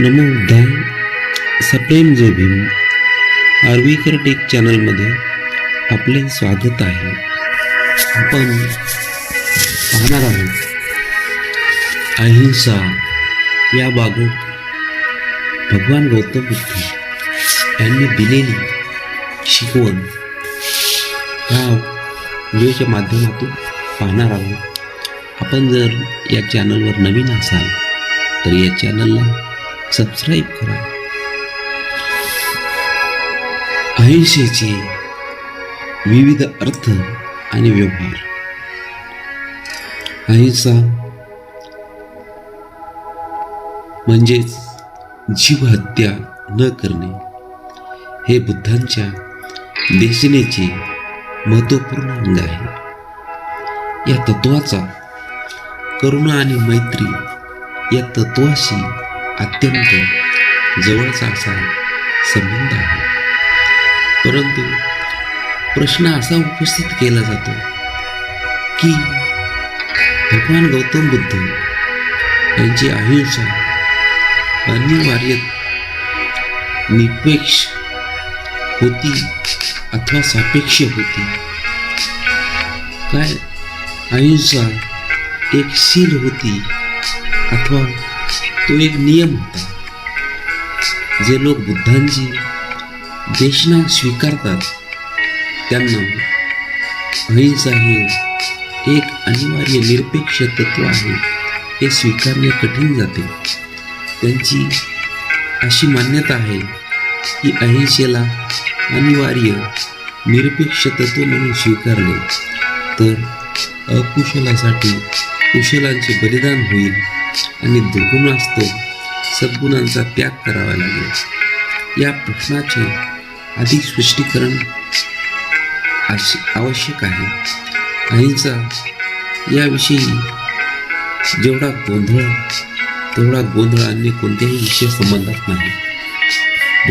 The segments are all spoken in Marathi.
नमो बुद्धाय सप्रेम जय भीम. आर्वीकर टेक चॅनलमध्ये आपले स्वागत आहे. आपण पाहणार आहोत अहिंसा याबाबत भगवान गौतम बुद्ध यांनी दिलेली शिकवण ह्या व्हिडिओच्या माध्यमातून पाहणार आहोत. आपण जर या चॅनलवर नवीन असाल तर या चॅनलला सबस्क्राईब करा. अहिंसेचे विविध अर्थ आणि व्यवहार. अहिंसा म्हणजेच जीवहत्या न करणे. हे बुद्धांच्या देशनेचे महत्त्वपूर्ण अंग आहे. या तत्वाचा करुणा आणि मैत्री या तत्वाशी अत्यंत जवळचा असा संबंध आहे. परंतु प्रश्न असा उपस्थित केला जातो की भगवान गौतम बुद्ध यांची अहिंसा अनिवार्य निरपेक्ष होती अथवा सापेक्ष होती. काय अहिंसा एक शील होती अथवा तो एक नियम होता जे लोक बुद्धांची देशना स्वीकारतात त्यांना अहिंसा हे एक अनिवार्य निरपेक्ष तत्व आहे. हे स्वीकारणे कठीण जाते. त्यांची अशी मान्यता आहे की अहिंसेला अनिवार्य निरपेक्ष तत्व म्हणून स्वीकारले तर अकुशलासाठी कुशलांचे बलिदान होईल. आणि दुर्गुणास्तव सद्गुणांचा त्याग करावा लागेल. या प्रश्नाचे अधिक स्पष्टीकरण आवश्यक आहे. अहिंसा याविषयी जेवढा गोंधळ तेवढा गोंधळ अन्य कोणत्याही विषय संबंधात नाही.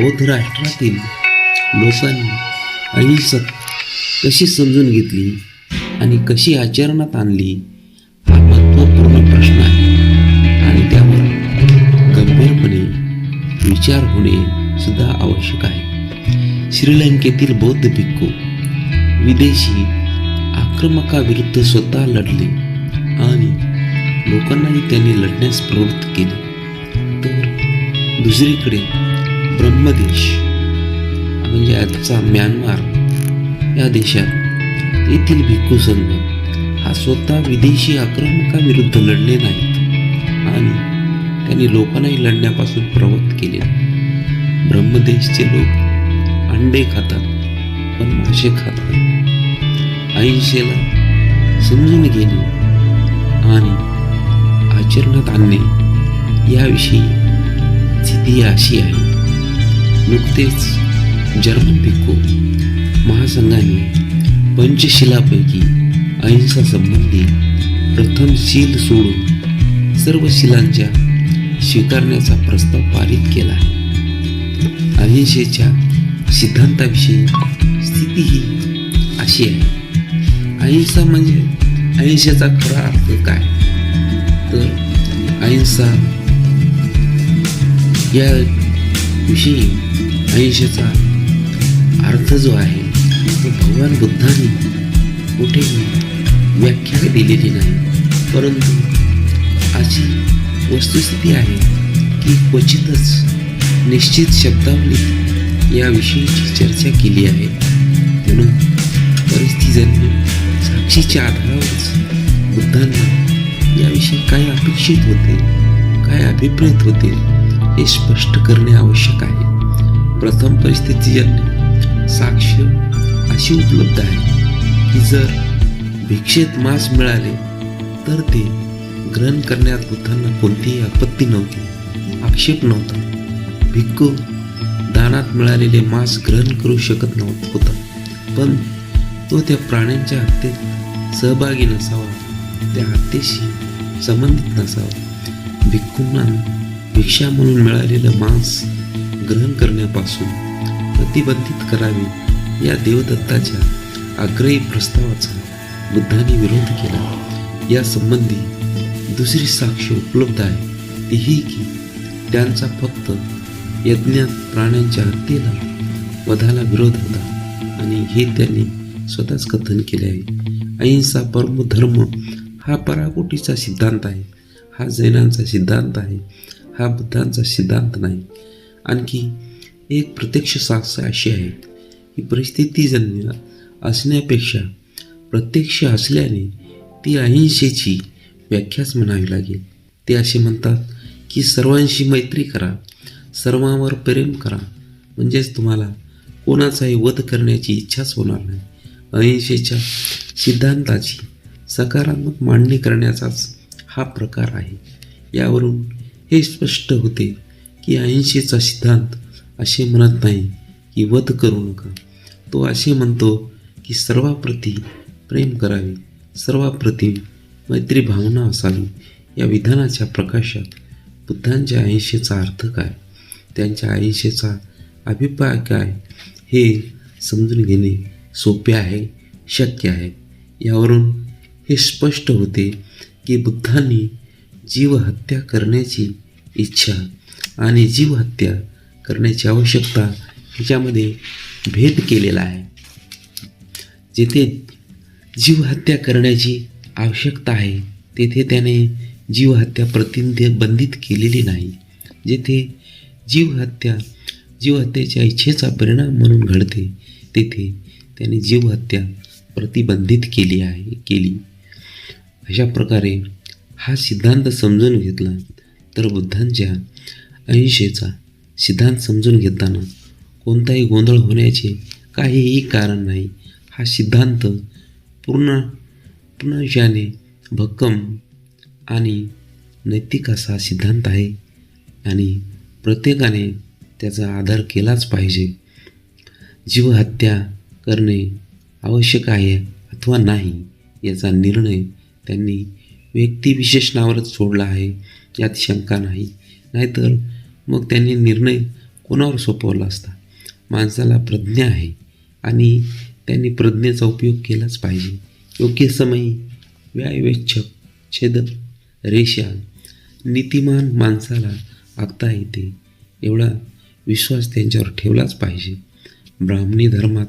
बौद्ध राष्ट्रातील लोकांनी अहिंसक कशी समजून घेतली आणि कशी आचरणात आणली विचार होणे सुद्धा आवश्यक आहे. श्रीलंकेतील बौद्ध भिक्खू विदेशी आक्रमकाविरुद्ध स्वतः लढले आणि लोकांनाही त्यांनी लढण्यास प्रवृत्त केले. तर दुसरीकडे ब्रह्मदेश म्हणजे आजचा म्यानमार या देशात येथील भिक्खू संघ हा स्वतः विदेशी आक्रमकाविरुद्ध लढले नाहीत आणि त्यांनी लोकांनाही लढण्यापासून प्रवृत्त केले. ब्रह्मदेशचे लोक अंडे खातात पण मासे खातात अहिंसेला समजून घेणे आणि आचरणात आणणे याविषयी स्थिती अशी आहे. नुकतेच जर्मन भिक्खू महासंघाने पंचशिलापैकी अहिंसा संबंधी प्रथम शील सोडून सर्व शिलांच्या स्वीकारण्याचा प्रस्ताव पारित केला. अहिंसेच्या सिद्धांताविषयी स्थिती ही अशी आहे. अहिंसा म्हणजे अहिंसेचा खरा अर्थ काय? तर अहिंसा या विषयी अहिंसेचा अर्थ जो आहे तो भगवान बुद्धांनी कुठेही व्याख्या दिलेली नाही. परंतु अशी वस्तुस्थिती आहे की क्वचितच निश्चित शब्दावलीत याविषयीची चर्चा केली आहे. म्हणून परिस्थितीजन्य साक्षीच्या आधारावरच बुद्धांना याविषयी काय अपेक्षित होते काय अभिप्रेत होते हे स्पष्ट करणे आवश्यक आहे. प्रथम परिस्थितीजन्य साक्ष अशी उपलब्ध आहे की जर भिक्षेत मांस मिळाले तर ते ग्रहण करण्यात बुद्धांना कोणतीही आपत्ती नव्हती आक्षेप नव्हता. भिक्खू दानात मिळालेले मांस ग्रहण करू शकत नव्हता होता. पण तो त्या प्राण्यांच्या हत्येत सहभागी नसावा त्या हत्येशी संबंधित नसावा. भिक्खूंना भिक्षा म्हणून मिळालेलं मांस ग्रहण करण्यापासून प्रतिबंधित करावे या देवदत्ताच्या आग्रही प्रस्तावाचा बुद्धांनी विरोध केला. या संबंधी दुसरी साक्ष उपलब्ध आहे. ती ही की त्यांचा फक्त यज्ञात प्राण्यांच्या हत्येला वधाला विरोध होता आणि हे त्यांनी स्वतःच कथन केले आहे. अहिंसा परम धर्म हा पराकोटीचा सिद्धांत आहे. हा जैनांचा सिद्धांत आहे. हा बुद्धांचा सिद्धांत नाही. आणखी एक प्रत्यक्ष साक्ष अशी आहे की परिस्थितीजन्य असण्यापेक्षा प्रत्यक्ष असल्याने ती अहिंसेची व्याख्याच म्हणावी लागेल. ते असे म्हणतात की सर्वांशी मैत्री करा सर्वांवर प्रेम करा. म्हणजेच तुम्हाला कोणाचाही वध करण्याची इच्छाच होणार नाही. अहिंसेच्या सिद्धांताची सकारात्मक मांडणी करण्याचाच हा प्रकार आहे. यावरून हे स्पष्ट होते की अहिंसेचा सिद्धांत असे म्हणत नाही की वध करू नका. तो असे म्हणतो की सर्वाप्रती प्रेम करावे सर्वाप्रती मैत्री भावना असावी. या विधानाच्या प्रकाशात बुद्धांच्या आयुष्याचा अर्थ काय? त्यांच्या आयुष्याचा अभिप्राय काय? हे समजून घेणे सोपे आहे शक्य आहे. यावरून हे स्पष्ट होते की बुद्धांनी जीवहत्या करण्याची इच्छा आणि जीवहत्या करण्याची आवश्यकता ह्याच्यामध्ये भेद केलेला आहे. जेथे जीवहत्या करण्याची आवश्यकता आहे. तेथे त्याने जीवहत्या प्रतिबंधित केलेली नाही. जेथे जीवहत्या जीवहत्येच्या इच्छेचा परिणाम म्हणून घडते तेथे त्याने जीवहत्या प्रतिबंधित केली आहे केली. अशा प्रकारे हा सिद्धांत समजून घेतला तर बुद्धांच्या अहिंसेचा सिद्धांत समजून घेताना कोणताही गोंधळ होण्याचे काहीही कारण नाही. हा सिद्धांत पूर्ण पूर्णशाने भक्कम आणि नैतिक असा सिद्धांत आहे आणि प्रत्येकाने त्याचा आदर केलाच पाहिजे. जीवहत्या करणे आवश्यक आहे अथवा नाही याचा निर्णय त्यांनी व्यक्तिविशेषणावरच सोडला आहे यात शंका नाही. नाहीतर मग त्यांनी निर्णय कोणावर सोपवला असता? माणसाला प्रज्ञा आहे आणि त्यांनी प्रज्ञेचा उपयोग केलाच पाहिजे. योग्य समयी व्यायवेच्छक छेद रेषा नीतिमान माणसाला आखता येते. एवढा विश्वास त्यांच्यावर ठेवलाच पाहिजे. ब्राह्मणी धर्मात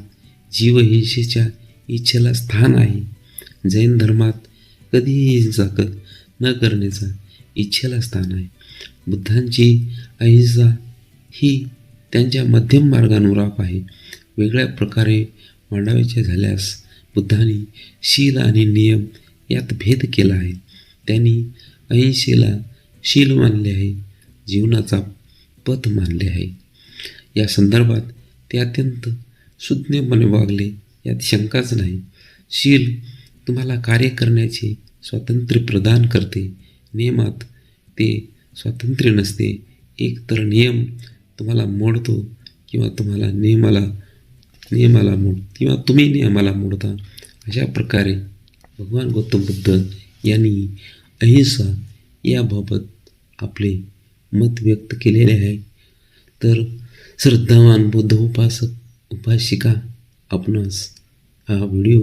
जीवहिंसेच्या इच्छेला स्थान आहे. जैन धर्मात कधीही हिंसा क न करण्याचा इच्छेला स्थान आहे. बुद्धांची अहिंसा ही त्यांच्या मध्यम मार्गानुराप आहे. वेगळ्या प्रकारे मांडावायचे झाल्यास बुद्धांनी शील आणि नियम यात भेद केला आहे. त्यांनी अहिंसेला शील मानले आहे जीवनाचा पथ मानले आहे. या संदर्भात ते अत्यंत सुज्ञपणे वागले यात शंकाच नाही. शील तुम्हाला कार्य करण्याचे स्वातंत्र्य प्रदान करते. नियमात ते स्वातंत्र्य नसते. एक तर नियम तुम्हाला मोडतो किंवा तुम्हाला नियमाला नियमाला मोड किंवा तुम्ही नियमाला मोडता अशा प्रकारे भगवान गौतम बुद्ध यांनी अहिंसा याबाबत आपले मत व्यक्त केलेले आहे. तर श्रद्धावान बुद्ध उपासक उपासिका आपणास हा व्हिडिओ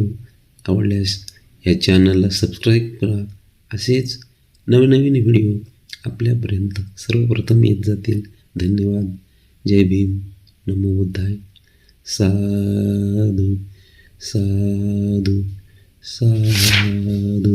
आवडल्यास या चॅनलला सबस्क्राईब करा. असेच नवनवीन व्हिडिओ आपल्यापर्यंत सर्वप्रथम येत जातील. धन्यवाद. जय भीम. नमो बुद्धाय. Sado, sado, sado.